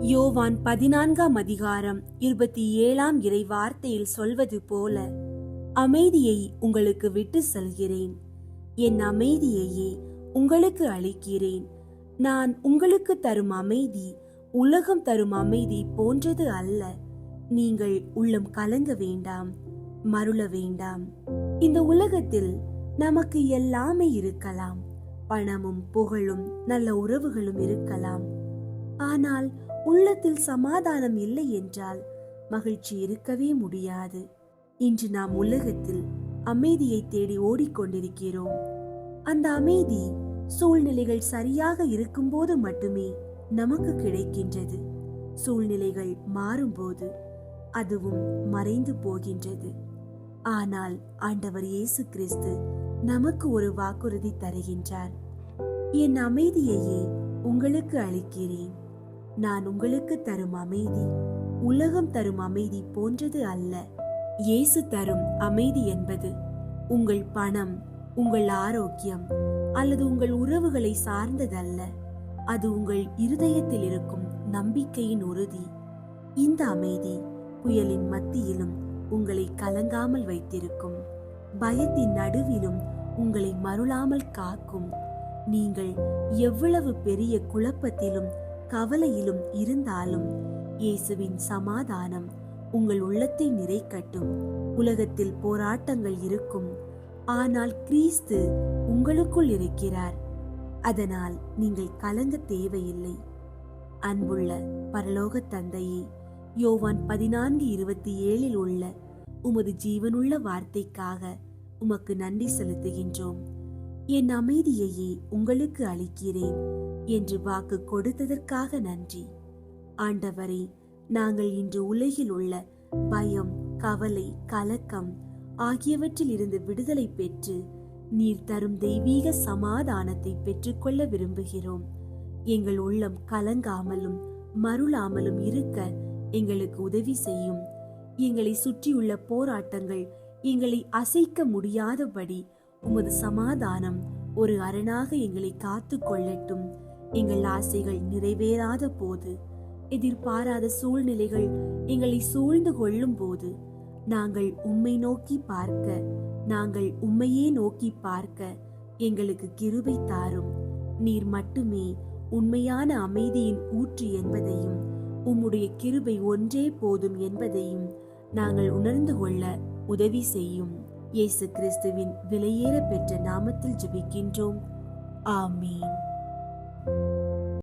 யோவான் பதினான்காம் அதிகாரம் இருபத்தி ஏழாம் இறை வார்த்தையில் சொல்வது போல அமைதியை உங்களுக்கு விட்டு செல்கிறேன். என் அமைதியையே உங்களுக்கு அளிக்கிறேன். நான் உங்களுக்கு தரும் அமைதி உலகம் தரும் அமைதி போன்றது அல்ல. நீங்கள் உள்ளம் கலங்க வேண்டாம் மருள வேண்டாம். இந்த உலகத்தில் நமக்கு எல்லாமே இருக்கலாம். பணமும் புகழும் நல்ல உறவுகளும் இருக்கலாம். ஆனால் உள்ளத்தில் சமாதானம் இல்லை என்றால் மகிழ்ச்சி இருக்கவே முடியாது. இன்று நாம் உலகத்தில் அமைதியை தேடி ஓடிக்கொண்டிருக்கிறோம். அந்த அமைதி சூழ்நிலைகள் சரியாக இருக்கும்போது மட்டுமே நமக்கு கிடைக்கின்றது. சூழ்நிலைகள் மாறும்போது அதுவும் மறைந்து போகின்றது. ஆனால் ஆண்டவர் இயேசு கிறிஸ்து நமக்கு ஒரு வாக்குறுதி தருகின்றார். என் அமைதியையே உங்களுக்கு அளிக்கிறேன். நான் உங்களுக்கு தரும் அமைதி. உலகம் தரும் அமைதி போன்றது அல்ல. இயேசு தரும் அமைதி என்பது உங்கள் பணம் உங்கள் ஆரோக்கியம் அல்லது உங்கள் உறவுகளை சார்ந்ததல்ல. அது உங்கள் இருதயத்தில் இருக்கும் நம்பிக்கையின் உறுதி. இந்த அமைதி புயலின் மத்தியிலும் உங்களை கலங்காமல் வைத்திருக்கும். பயத்தின் நடுவிலும் உங்களை மருளாமல் காக்கும். நீங்கள் எவ்வளவு பெரிய குழப்பத்திலும் கவலையிலும் இருந்தாலும் இயேசுவின் சமாதானம் உங்கள் உள்ளத்தை நிறைக்கட்டும். உலகத்தில் போராட்டங்கள் இருக்கும். ஆனால் கிறிஸ்து உங்களுக்குள் இருக்கிறார். அதனால் நீங்கள் கலங்க தேவையில்லை. அன்புள்ள பரலோக தந்தையே யோவான் பதினான்கு இருபத்தி ஏழில் உள்ள உமது ஜீவனுள்ள வார்த்தைக்காக உமக்கு நன்றி செலுத்துகின்றோம். என் அமைதியையே உங்களுக்கு அளிக்கிறேன். என்று வாக்கு கொடுத்ததற்காக நன்றி. ஆண்டவரே நாங்கள் இன்று உலகில் உள்ள பயம் கவலை கலக்கம் ஆகியவற்றில் இருந்து விடுதலை பெற்று நீர் தரும் தெய்வீக சமாதானத்தை பெற்றுக்கொள்ள விரும்புகிறோம். எங்கள் உள்ளம் கலங்காமலும் மருளாமலும் இருக்க எங்களுக்கு உதவி செய்யும். எங்களை சுற்றியுள்ள போராட்டங்கள் எங்களை அசைக்க முடியாதபடி உமது சமாதானம் ஒரு அரணாக எங்களை காத்து கொள்ளட்டும் எங்கள் ஆசைகள் நிறைவேறாத போது எதிர்பாராத சூழ்நிலைகள் எங்களை சூழ்ந்து கொள்ளும் போது நாங்கள் உம்மை நோக்கி பார்க்க நாங்கள் உம்மையே நோக்கி பார்க்க எங்களுக்கு கிருபை தாரும். நீர் மட்டுமே உண்மையான அமைதியின் ஊற்று என்பதையும் உம்முடைய கிருபை ஒன்றே போதும் என்பதையும் நாங்கள் உணர்ந்து கொள்ள உதவி செய்யும். இயேசு கிறிஸ்துவின் விலையேற பெற்ற நாமத்தில் ஜெபிக்கின்றோம். ஆமீன். you.